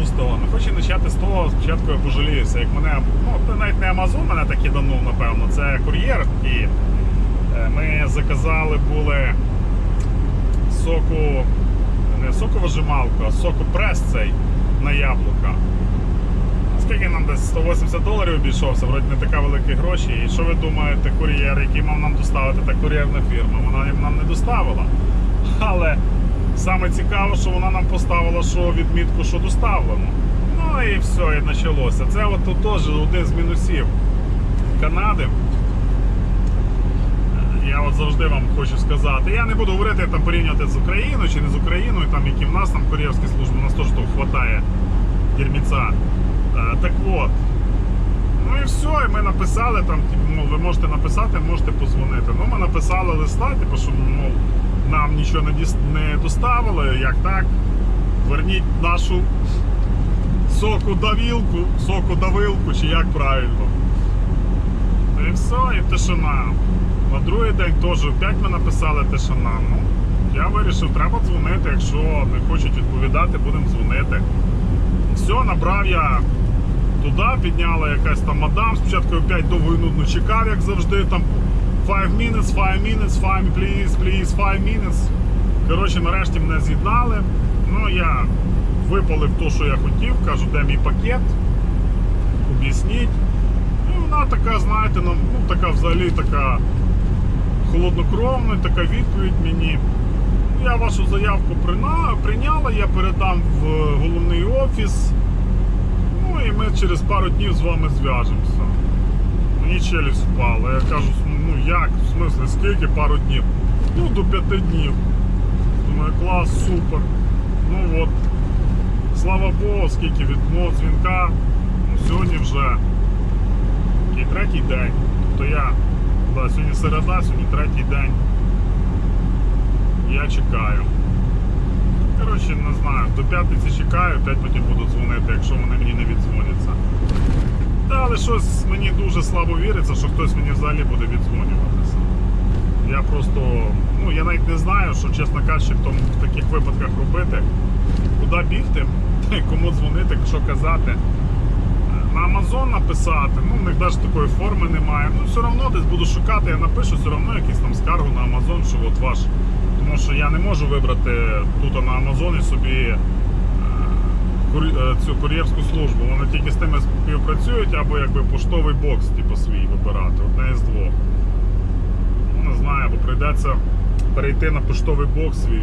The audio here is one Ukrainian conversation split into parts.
почну з хочу почати з того, спочатку я пожаліюся, як мене, ну навіть не Amazon мене так киданув, напевно, це кур'єр. І е, ми заказали були соку, не соковижималку, а сокопрес цей на яблука. Скільки нам десь 180 доларів обійшовся, вроді не така великі гроші. І що ви думаєте, кур'єр, який мав нам доставити, та кур'єрна фірма, вона нам не доставила. Але саме цікаво, що вона нам поставила що відмітку, що доставлено. Ну і все, і почалося. Це от тут теж один з мінусів Канади. Я от завжди вам хочу сказати. Я не буду говорити там порівнювати з Україною чи не з Україною, там які в нас там кур'єрські служби, у нас теж того хватає дерьміця. Е, Так от. Ну і все, і ми написали там, типу, ви можете написати, можете позвонити. Ну, ми написали листа, типу, що мов, нам нічого не, доставили, як так. Верніть нашу соку-давілку, соку-давилку, чи як правильно. І все, і тишина. На другий день теж опять ми написали тишина. Ну, я вирішив, треба дзвонити. Якщо не хочуть відповідати, будемо дзвонити. Все, набрав я туди, підняла якась там мадам. Спочатку опять довго і нудно чекав, як завжди. Там 5 minutes, 5 minutes, 5 please, please, 5 minutes. Коротше, нарешті мене з'єднали. Ну, я випалив те, що я хотів, кажу, де мій пакет. Об'ясніть. Ну, вона така, знаєте, ну, ну така взагалі така холоднокровна, така відповідь мені. Я вашу заявку прийняла, я передам в головний офіс. Ну і ми через пару днів з вами зв'яжемося. Мені челюсть впала. Я кажу, ну як, в смислі, скільки пару днів? Ну, до п'яти днів. Думаю, клас, супер. Ну от. Слава Богу, скільки від мого дзвінка. Ну, сьогодні вже який третій день. Тобто я, да, сьогодні середа, сьогодні третій день. Я чекаю. Коротше, не знаю, до п'ятниці чекаю, опять потім буду дзвонити, якщо вони мені не віддзвоняться. Але щось мені дуже слабо віриться, що хтось мені взагалі буде віддзвонюватися. Я просто, ну я навіть не знаю, що чесно кажучи, в, тому, в таких випадках робити, куди бігти, кому дзвонити, що казати. На Amazon написати, ну в них навіть такої форми немає. Ну все одно десь буду шукати, я напишу все одно якусь там скаргу на Amazon, що от ваш. Тому що я не можу вибрати тут на Амазоні собі цю кур'єрську службу. Вони тільки з тими співпрацюють або якби поштовий бокс, типу, свій вибирати, одне з двох. Ну, не знаю, або прийдеться перейти на поштовий бокс свій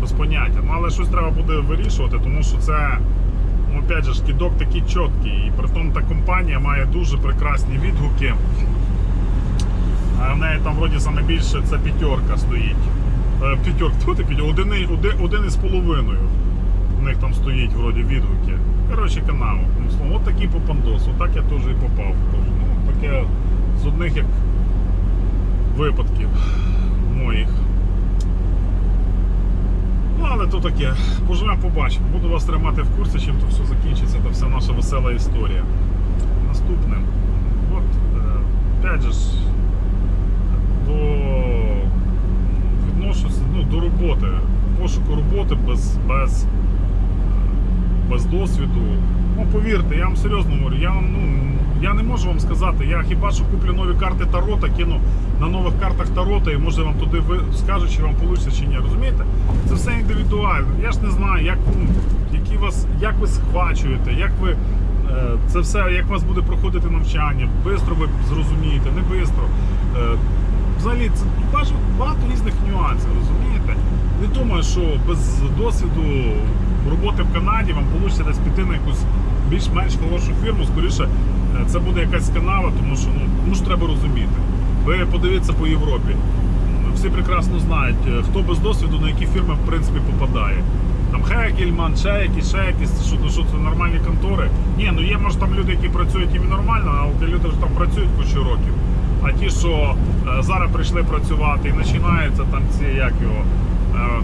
без поняття. Ну але щось треба буде вирішувати, тому що це. Ну, опять же, кидок такий чіткий. І при тому та компанія має дуже прекрасні відгуки. А в неї там вроді саме більше це п'ятерка стоїть. Е, П'ятерка, хто ти п'ятерка? Один, один, один із половиною. Них там стоїть вроді відгуки. Коротше, канал. Словом, От такий попандос. Отак я теж і попав. Ну, таке з одних як випадків моїх. Ну, але то таке. Поживемо, побачимо. Буду вас тримати в курсі, чим то все закінчиться, та вся наша весела історія. Наступне. От, е, опять же, до відношуся ну, до роботи, пошуку роботи без, без, без досвіду. Ну, повірте, я вам серйозно говорю, я ну, я не можу вам сказати, я хіба що куплю нові карти Тарота, кину на нових картах Тарота і може вам туди ви скажуть, чи вам вийде чи ні. Розумієте? Це все індивідуально. Я ж не знаю, як, ну, які вас, як ви схвачуєте, як ви. е, Це все, як вас буде проходити навчання, бистро ви зрозумієте, не бистро. Е, Взагалі, це багато різних нюансів, розумієте? Не думаю, що без досвіду роботи в Канаді вам вийде десь піти на якусь більш-менш хорошу фірму. Скоріше, е, це буде якась канава, тому що ну, тому що треба розуміти. Ви подивіться по Європі. Всі прекрасно знають, е, хто без досвіду на які фірми в принципі попадає. Там Хегельман, ще якісь, ще якісь, що, ну, що це нормальні контори. Ні, ну є може там люди, які працюють і нормально, а ті люди вже там працюють кучу років. А ті, що е, зараз прийшли працювати і починаються там ці, як його,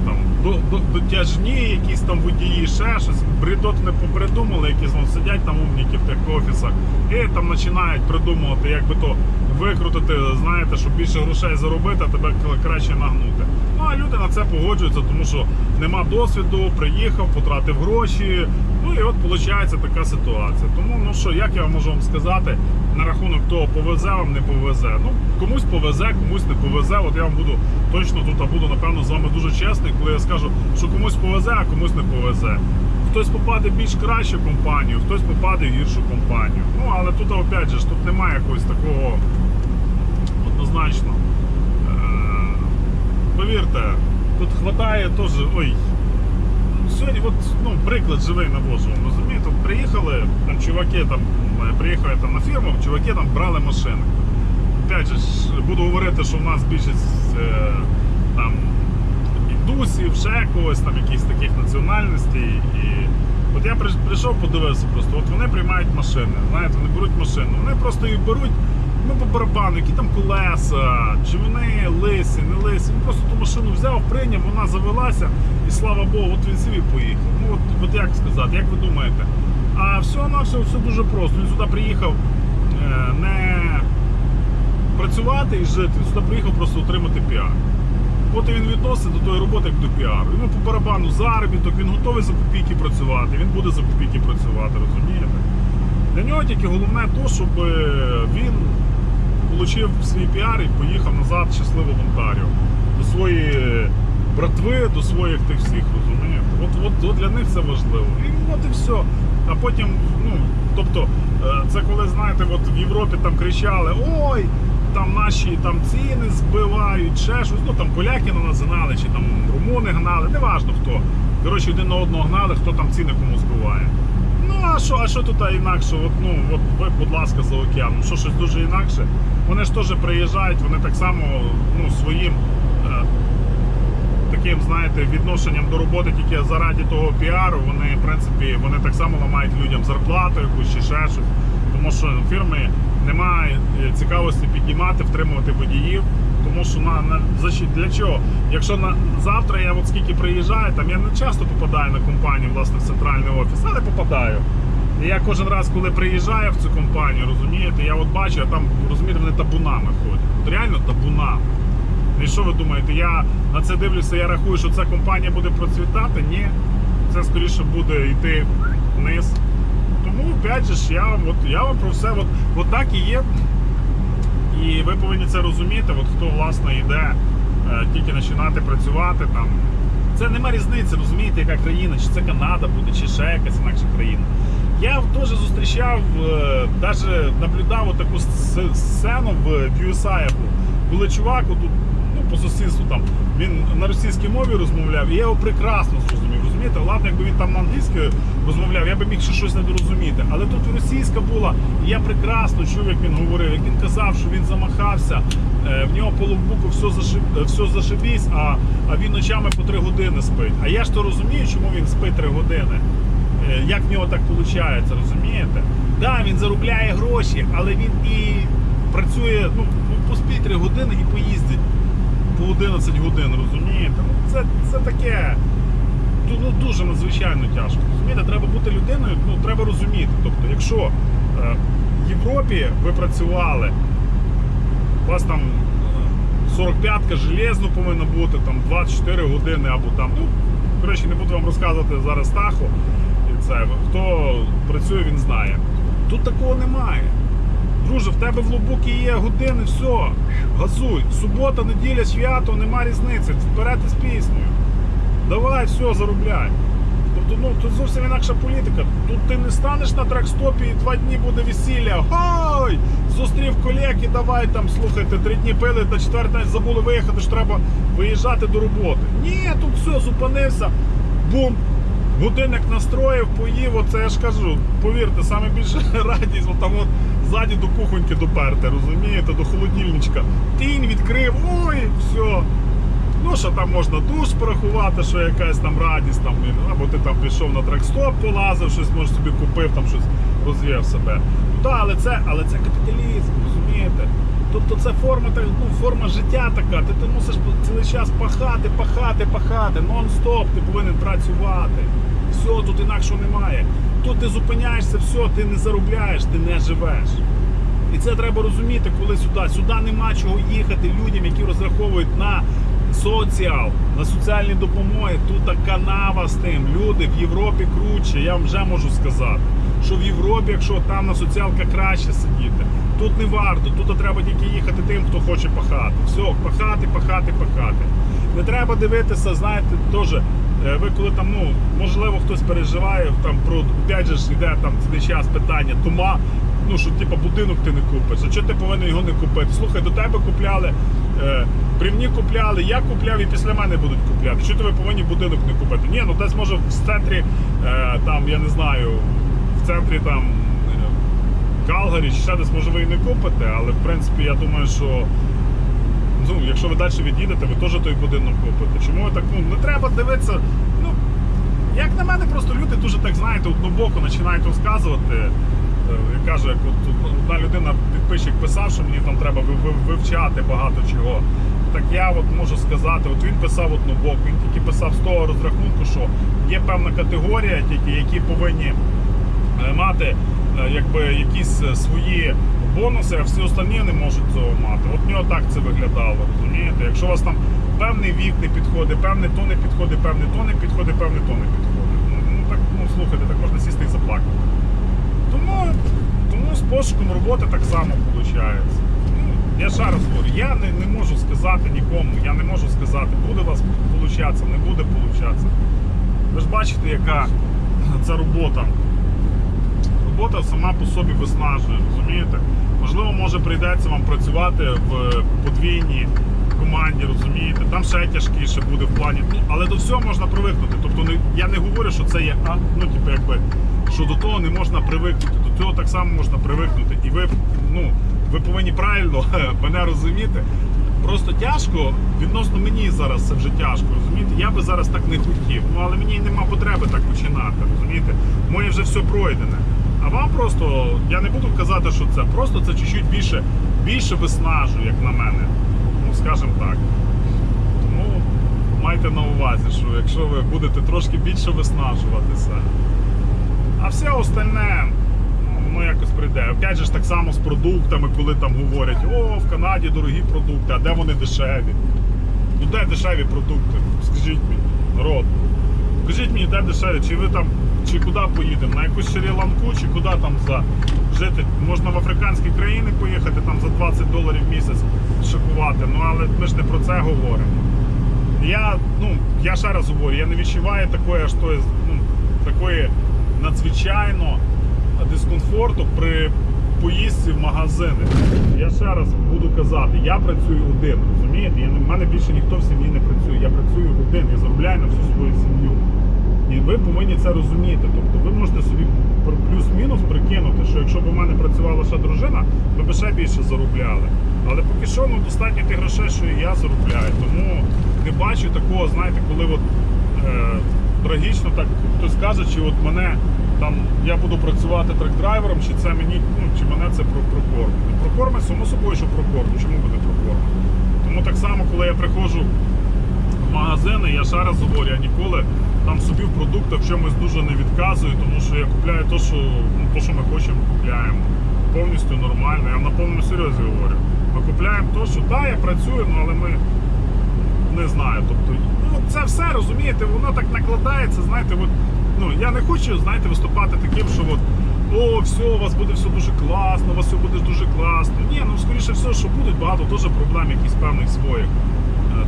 там, до, до, дотяжні, якісь там водії, ще щось, бредот не попридумали, якісь там сидять там умніки в тих офісах і там починають придумувати, як би то викрутити, знаєте, щоб більше грошей заробити, а тебе краще нагнути. Ну а люди на це погоджуються, тому що нема досвіду, приїхав, потратив гроші. Ну і от виходить така ситуація. Тому ну що, як я можу вам сказати на рахунок того, повезе вам, не повезе. Ну комусь повезе, комусь не повезе. От я вам буду точно тут буду напевно з вами дуже чесний, коли я скажу, що комусь повезе, а комусь не повезе. Хтось попаде в більш кращу компанію, хтось попаде в гіршу компанію. Ну але тут опять же тут немає якогось такого однозначно. Е, повірте, тут хватає теж. Ой. Сьогодні, от, ну, приклад живий навожу. Розумієте, приїхали, там чуваки там е, приїхали там на фірму, чуваки там брали машини. Опять же, буду говорити, що в нас більшість е, там індусів, ще когось, там якихось таких національностей. І от я прийшов, подивився просто, от вони приймають машини, знаєте, вони беруть машину, вони просто її беруть, ну по барабану, які там колеса, чи вони лисі, не лисі. Він просто ту машину взяв, прийняв, вона завелася, і слава Богу, от він собі поїхав. Ну от, от як сказати, як ви думаєте? А все на все, все дуже просто. Він сюди приїхав е, не працювати і жити, він сюди приїхав просто отримати піар. От і він відносить до тої роботи як до піару. Йому по барабану заробіток, він готовий за копійки працювати, він буде за копійки працювати, розумієте? Для нього тільки головне то, щоб він отримав свій піар і поїхав назад щасливо в Онтаріо. До своєї братви, до своїх тих всіх, розумієте? От, от, от для них це важливо. І от і все. А потім, ну, тобто, е, це коли, знаєте, от в Європі там кричали, ой, там наші там ціни збивають, ще щось. Ну там поляки на нас гнали, чи там румуни гнали, неважно хто. Коротше, один на одного гнали, хто там ціни кому збиває. Ну а що, а що тут інакше? От, ну, от ви, будь ласка, за океаном. Що щось дуже інакше? Вони ж теж приїжджають, вони так само ну, своїм е, таким, знаєте, відношенням до роботи тільки заради того піару, вони, в принципі, вони так само ламають людям зарплату якусь чи ще щось. Тому що фірми немає е, цікавості піднімати, втримувати водіїв. Тому що на, на для чого? Якщо на завтра я от скільки приїжджаю, там я не часто попадаю на компанію, власне, в центральний офіс, але попадаю. І я кожен раз, коли приїжджаю в цю компанію, розумієте, я от бачу, а там розумієте, вони табунами ходять. От реально табунами. І що ви думаєте, я на це дивлюся, я рахую, що ця компанія буде процвітати? Ні. Це скоріше буде йти вниз. Тому, опять же, ж, я, вам- от, я вам про все от, от так і є. І ви повинні це розуміти, от хто власне йде е, тільки починати працювати там. Це нема різниці, розумієте, яка країна, чи це Канада буде, чи ще якась інакша країна. Я теж зустрічав, навіть наблюдав таку сцену в USA, коли чувак отут, ну, по сусідству там, він на російській мові розмовляв, і я його прекрасно зрозумів. Розумієте, ладно, якби він там на англійській розмовляв, я би міг ще щось не дорозуміти. Але тут російська була, і я прекрасно чув, як він говорив, як він казав, що він замахався, е, в нього по все, зашиб, е, все зашибісь, а, а він ночами по три години спить. А я ж то розумію, чому він спить три години. Е, Як в нього так виходить, розумієте? Да, він заробляє гроші, але він і працює, ну, ну 3 години і поїздить по 11 годин, розумієте? Ну, це, це таке ну, дуже надзвичайно тяжко. Розумієте, треба бути людиною, ну треба розуміти. Тобто, якщо е, в Європі ви працювали, у вас там е, 45-ка железно повинна бути, там 24 години або там, ну, коротше, не буду вам розказувати зараз таху. Це, хто працює, він знає. Тут такого немає. Друже, в тебе в лобукі є години, все, газуй. Субота, неділя, свято, нема різниці. Вперед із піснею. Давай, все, заробляй. Тобто, ну тут зовсім інакша політика. Тут ти не станеш на тракстопі і два дні буде весілля. Гой! Зустрів колег і давай там, слухайте, три дні пили, на четвертий забули виїхати, що треба виїжджати до роботи. Ні, тут все, зупинився. Бум! Годинник настроїв, поїв, оце я ж кажу, повірте, саме більше радість, от там от ззаді до кухоньки доперти, розумієте, до холодильничка. Тінь відкрив, ой, все. Ну, що там можна душ порахувати, що якась там радість, там, або ти там пішов на трекстоп, полазив, щось може собі купив, там щось розвів себе. Ну так, але це, але це капіталізм, розумієте? Тобто це форма, так, ну, форма життя така. Ти, ти мусиш цілий час пахати, пахати, пахати, нон-стоп, ти повинен працювати. Все, тут інакшого немає. Тут ти зупиняєшся, все, ти не заробляєш, ти не живеш. І це треба розуміти, коли сюди. Сюди нема чого їхати людям, які розраховують на соціал, на соціальні допомоги. Тут канава з тим. Люди в Європі круче. Я вам вже можу сказати, що в Європі, якщо там на соціалках краще сидіти, тут не варто. Тут треба тільки їхати тим, хто хоче пахати. Все, пахати, пахати, пахати. Не треба дивитися, знаєте, теж. Е, Ви коли там, ну можливо, хтось переживає там про опять же ж йде там цілий час питання, тума, ну що типу будинок ти не купиш. А чого ти повинен його не купити? Слухай, до тебе купляли, е, при мені купляли, я купляв і після мене будуть купляти. Чого ви повинні будинок не купити? Ні, ну десь може в центрі, е, там, я не знаю, в центрі там е, Калгарі чи ще десь може ви і не купите, але в принципі я думаю, що ну, якщо ви далі від'їдете, ви теж той будинок купите. Чому ви так ну не треба дивитися? Ну як на мене, просто люди дуже так знаєте, однобоко починають розказувати. Е, Я кажу, як от одна людина підписчик писав, що мені там треба ви- ви- вивчати багато чого. Так я от можу сказати, от він писав однобоко, він тільки писав з того розрахунку, що є певна категорія, тільки які повинні е, мати е, якби якісь свої бонуси, а всі остальні не можуть цього мати. От в нього так це виглядало, розумієте? Якщо у вас там певний вік не підходить, певне то не підходить, певне то не підходить, певне то не підходить. Ну, ну так ну слухайте, так можна сісти і заплакати. Тому, тому з пошуком роботи так само виходить. Ну, я ще раз говорю, я не, не можу сказати нікому, я не можу сказати, буде у вас получатися, не буде получатися. Ви ж бачите, яка ця робота. Робота сама по собі виснажує, розумієте? Можливо, може прийдеться вам працювати в подвійній команді, розумієте? Там ще тяжкіше буде в плані. Ну, але до всього можна привикнути. Тобто не, я не говорю, що це є а, ну, типу, якби, що до того не можна привикнути. До цього так само можна привикнути. І ви, ну, ви повинні правильно мене розуміти. Просто тяжко відносно мені зараз це вже тяжко, розумієте? Я би зараз так не хотів. Ну але мені нема потреби так починати, розумієте? Моє вже все пройдене. А вам просто, я не буду казати, що це просто це чуть-чуть більше, більше виснажує, як на мене. Ну, скажімо так. Тому майте на увазі, що якщо ви будете трошки більше виснажуватися. А все остальне, ну, воно якось прийде. Опять же так само з продуктами, коли там говорять, о, в Канаді дорогі продукти, а де вони дешеві? Ну де дешеві продукти? Скажіть мені, народ. Скажіть мені, де дешеві? Чи ви там, чи куди поїдемо? На якусь Шрі-Ланку, чи куди там за жити? Можна в африканські країни поїхати там за 20 доларів в місяць шокувати. Ну але ми ж не про це говоримо. Я, ну, я ще раз говорю, я не відчуваю такої тої, ну, такої надзвичайно дискомфорту при поїздці в магазини. Я ще раз буду казати, я працюю один, розумієте? Я, в мене більше ніхто в сім'ї не працює. Я працюю один, я заробляю на всю свою сім'ю. І ви повинні це розуміти. Тобто ви можете собі плюс-мінус прикинути, що якщо б у мене працювала ще дружина, ми б ще більше заробляли. Але поки що ну, достатньо тих грошей, що і я заробляю. Тому не бачу такого, знаєте, коли от, е, трагічно так хтось каже, чи от мене там я буду працювати трек-драйвером, чи це мені, ну чи мене це про прокормить. Ну, Прокормить, само собою, що прокормить. Чому буде прокормить? Тому так само, коли я приходжу в магазини, я ще раз говорю, я ніколи там собі в продуктах чомусь дуже не відказую, тому що я купляю те, що, ну, то, що ми хочемо, купляємо. Повністю нормально. Я на повному серйозі говорю. Ми купляємо те, що так, я працюю, ну, але ми не знаю. Тобто, ну це все розумієте, воно так накладається. Знаєте, от, ну я не хочу, знаєте, виступати таким, що от. О, все, у вас буде все дуже класно, у вас все буде дуже класно. Ні, ну скоріше все, що будуть багато теж проблем якісь певних своїх.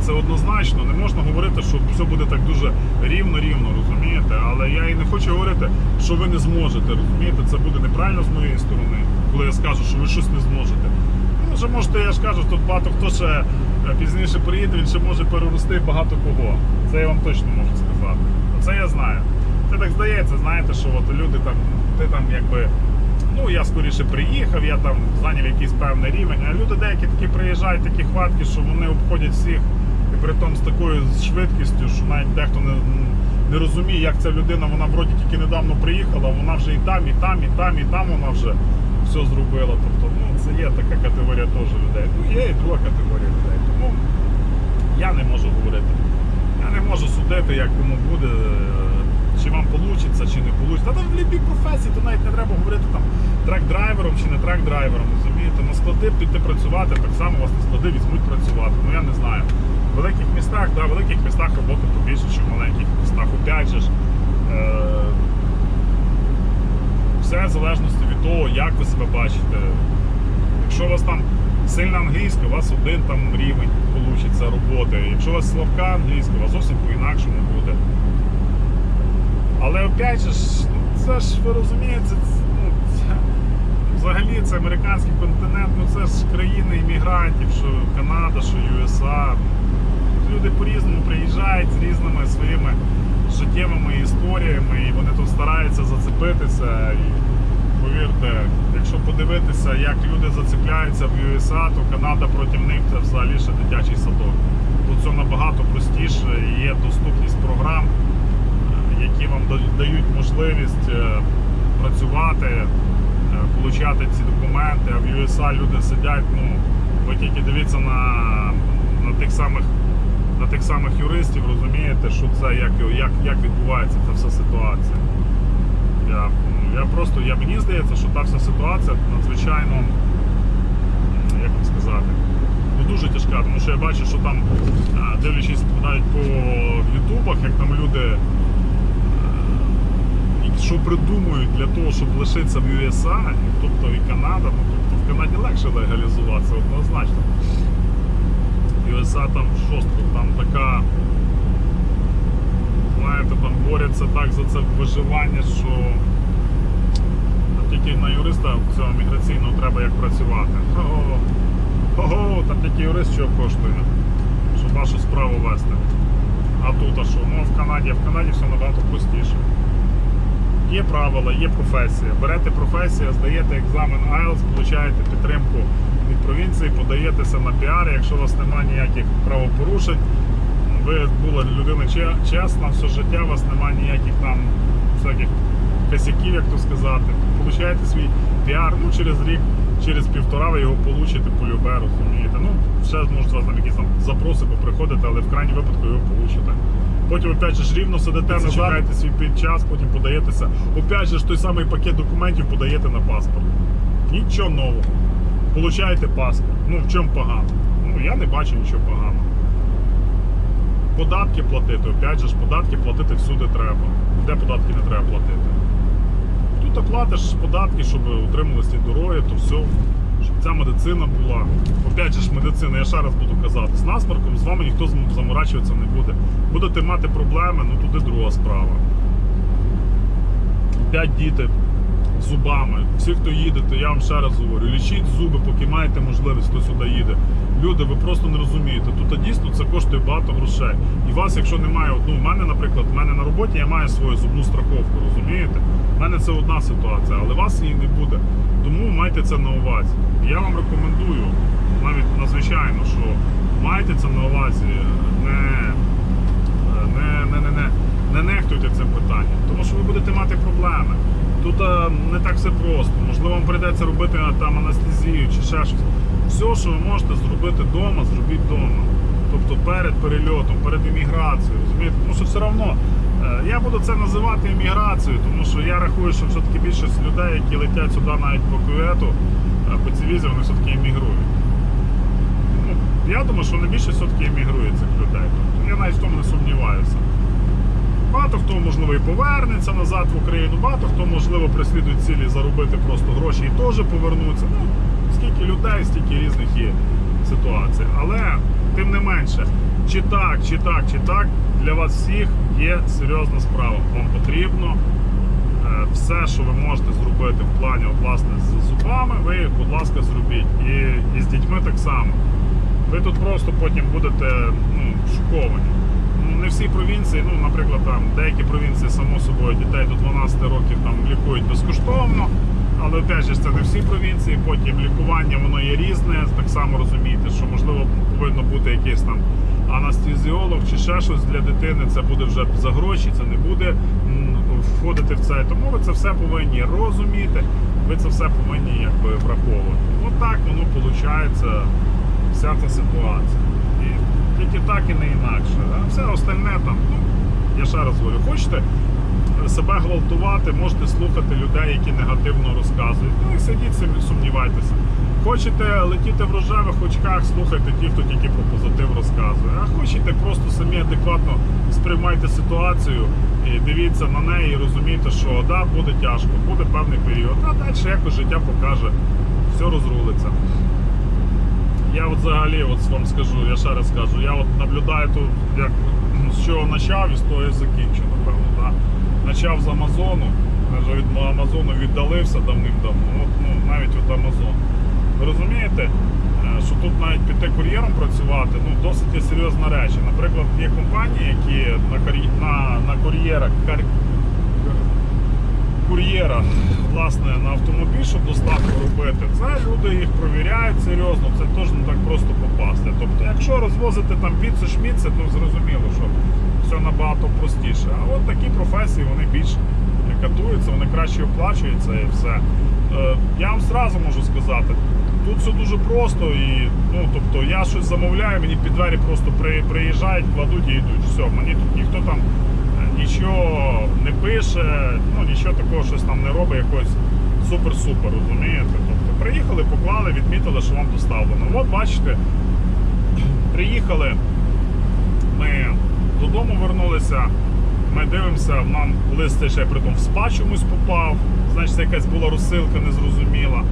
Це однозначно. Не можна говорити, що все буде так дуже рівно-рівно, розумієте? Але я і не хочу говорити, що ви не зможете. Розумієте, це буде неправильно з моєї сторони, коли я скажу, що ви щось не зможете. Ну, вже можете, я ж кажу, тут багато хто ще е, пізніше приїде, він ще може перерости багато кого. Це я вам точно можу сказати. Це я знаю. Це так здається, знаєте, що от люди там, ти там якби. Ну, я скоріше приїхав, я там зайняв якийсь певний рівень. А люди деякі такі приїжджають, такі хватки, що вони обходять всіх, і при з такою швидкістю, що навіть дехто не не розуміє, як ця людина, вона вроді тільки недавно приїхала, вона вже і там, і там, і там, і там вона вже все зробила. Тобто, ну, це є така категорія теж людей. Ну, є і друга категорія людей. Тому я не можу говорити. Я не можу судити, як кому буде, е, чи вам вийде, чи не вийде. Та там в любій професії, то навіть не треба говорити там трек-драйвером чи не трек-драйвером. розумієте? На склади піти працювати, так само вас на склади візьмуть працювати. Ну я не знаю. Великих містах, да, в великих містах роботи побільше, ніж в маленьких містах. Опять же е, все в залежності від того, як ви себе бачите. Якщо у вас там сильна англійська, у вас один там рівень вийде роботи. Якщо у вас слабка англійська, у вас зовсім по-інакшому буде. Але опять же, ну, це ж ви розумієте, ну, взагалі це американський континент, ну це ж країни іммігрантів, що Канада, що USA. Люди по-різному приїжджають з різними своїми життєвими історіями, і вони тут стараються зацепитися. І повірте, якщо подивитися, як люди зацепляються в USA, то Канада проти них це взагалі ще дитячий садок. Тут все набагато простіше, є доступність програм, які вам дають можливість е, працювати, е, получати ці документи. А в USA люди сидять, ну, ви тільки дивіться на, на тих самих на тих самих юристів, розумієте, що це як, як, як відбувається ця вся ситуація. Я, я просто, я, мені здається, що та вся ситуація надзвичайно, як вам сказати, ну, дуже тяжка, тому що я бачу, що там, дивлячись навіть по ютубах, як там люди е, що придумують для того, щоб лишитися в USA, тобто і Канада, ну тобто в Канаді легше легалізуватися однозначно. USA там жорстко, там така, знаєте, там борються так за це виживання, що тільки на юриста цього міграційного треба як працювати. Ого, ого, там тільки юрист що коштує, щоб вашу справу вести. А тут а що? Ну в Канаді, в Канаді все набагато простіше. Є правила, є професія. Берете професію, здаєте екзамен IELTS, получаєте підтримку від провінції, подаєтеся на піар. Якщо у вас немає ніяких правопорушень, ви була людина чесна, все життя, у вас немає ніяких там всяких косяків, як то сказати. Получаєте свій піар, ну через рік, через півтора ви його получите по любе, розумієте. Ну, ще може у вас там якісь там запроси поприходити, але в крайній випадку його получите. Потім опять же ж рівно сидите, чекаєте свій під час, потім подаєтеся. Опять же ж той самий пакет документів подаєте на паспорт. Нічого нового. Получаєте паспорт. Ну в чому погано? Ну я не бачу нічого поганого. Податки платити, опять же податки платити всюди треба. Де податки не треба платити? Тут платиш податки, щоб утримувалися дороги, то все, щоб ця медицина була. Опять же ж, медицина, я ще раз буду казати, з насморком з вами ніхто заморачуватися не буде. Будете мати проблеми, ну туди друга справа. Опять діти зубами. Всі, хто їдете, я вам ще раз говорю, лічіть зуби, поки маєте можливість, хто сюди їде. Люди, ви просто не розумієте. Тут дійсно це коштує багато грошей. І вас, якщо немає, ну, в мене, наприклад, в мене на роботі я маю свою зубну страховку, розумієте? У мене це одна ситуація, але вас її не буде. Тому майте це на увазі. Я вам рекомендую, навіть надзвичайно, що майте це на увазі, не, не, не, не, не, не нехтуйте цим питанням, тому що ви будете мати проблеми. Тут е, не так все просто. Можливо, вам прийдеться робити е, там анестезію чи ще щось. Все, що ви можете зробити вдома, зробіть вдома. Тобто перед перельотом, перед імміграцією. Розумієте? Тому що все одно е, я буду це називати імміграцією, тому що я рахую, що все-таки більшість людей, які летять сюди навіть по кювету, по цій візі, вони все-таки іммігрують. Ну, я думаю, що найбільше все-таки іммігрує цих людей. Тобто я навіть в тому не сумніваюся. Багато хто, можливо, і повернеться назад в Україну, багато хто, можливо, преслідує цілі заробити просто гроші і теж повернуться. Ну, скільки людей, стільки різних є ситуацій. Але, тим не менше, чи так, чи так, чи так, для вас всіх є серйозна справа. Вам потрібно е, все, що ви можете зробити в плані власне, з зубами, ви, будь ласка, зробіть. І, і з дітьми так само. Ви тут просто потім будете ну, шоковані. Не всі провінції, ну, наприклад, там деякі провінції, само собою, дітей до 12 років там лікують безкоштовно. Але опять це не всі провінції. Потім лікування воно є різне. Так само розумієте, що можливо повинно бути якийсь там анестезіолог чи ще щось для дитини. Це буде вже за гроші, це не буде входити в це. Тому ви це все повинні розуміти. Ви це все повинні якби враховувати. От так воно виходить вся ця ситуація. Тільки так і не інакше. А все остальне там, ну, Я ще раз говорю, хочете себе гвалтувати, можете слухати людей, які негативно розказують. Ну і сидіть сумнівайтеся. Хочете летіти в рожевих очках, слухайте ті, хто тільки про позитив розказує. А хочете просто самі адекватно сприймайте ситуацію і дивіться на неї і розумійте, що да, буде тяжко, буде певний період, а далі якось життя покаже, все розрулиться. Я от взагалі от вам скажу, я ще раз скажу, я от наблюдаю тут, як з чого почав і з того і закінчу, напевно. Да? Почав з Амазону, вже від Амазону віддалився давним-давно, от, ну, навіть від Амазону. Ви розумієте, е, що тут навіть піти кур'єром працювати ну, досить серйозна реч. Наприклад, є компанії, які на, на, на кур'єрах кур'єра власне на автомобіль, щоб доставку робити, це люди їх провіряють серйозно, це теж не так просто попасти. Тобто, якщо розвозити там піцу, шміци, то зрозуміло, що все набагато простіше. А от такі професії вони більш катуються, вони краще оплачуються і все. Е, Я вам зразу можу сказати, тут все дуже просто і ну тобто я щось замовляю, мені під двері просто приїжджають, кладуть і йдуть. Все, мені тут ніхто там е, нічого не пише, ну нічого такого щось там не робить, якось супер-супер, розумієте? Тобто приїхали, поклали, відмітили, що вам доставлено. От бачите, приїхали, ми додому вернулися. Ми дивимося, нам лист ще притом в спа чомусь попав. Значить, якась була розсилка незрозуміла.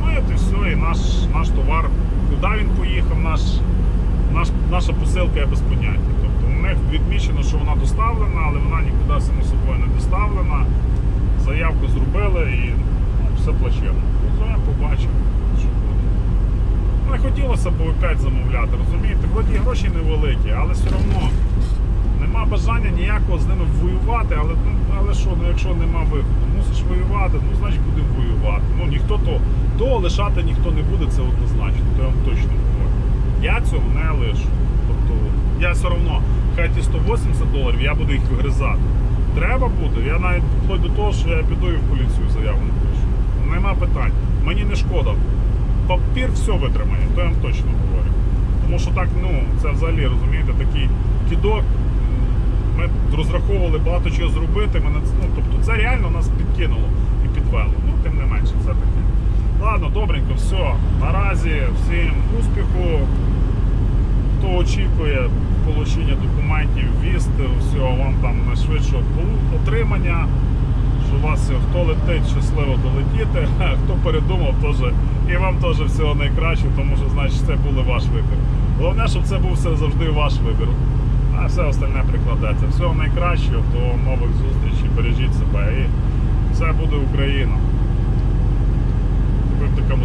Ну і все, і наш, наш товар, куди він поїхав, наш, наш, наша посилка є без поняття. Відмічено, що вона доставлена, але вона нікуди само собою не доставлена. Заявку зробили і ну, все плачевно. Розуміємо, побачимо, що буде. Ну, Не хотілося б опять замовляти, розумієте? Вроді гроші невеликі, але все одно нема бажання ніякого з ними воювати, але ну але що, ну якщо нема виходу, мусиш воювати, ну значить будемо воювати. Ну ніхто то, то лишати ніхто не буде, це однозначно, то я вам точно говорю. Я цього не лишу. Тобто я все одно, хай ті 180 доларів, я буду їх вигризати. Треба буде, я навіть вплоть до того, що я піду і в поліцію заяву напишу. Нема питань. Мені не шкода. Папір все витримає, то я вам точно говорю. Тому що так, ну, це взагалі, розумієте, такий кідок. Ми розраховували багато чого зробити. Мене, ну, тобто це реально нас підкинуло і підвело. Ну, тим не менше, це таке. Ладно, добренько, все. Наразі всім успіху. Хто очікує отримання документів, віз, все, вам там найшвидшого отримання. Що у вас хто летить, щасливо долетіти, хто передумав, теж і вам теж всього найкращого, тому що значить це був ваш вибір. Головне, щоб це був все завжди ваш вибір. А все остальне прикладеться. Всього найкращого, до нових зустрічей, бережіть себе і все буде Україна. Ви б така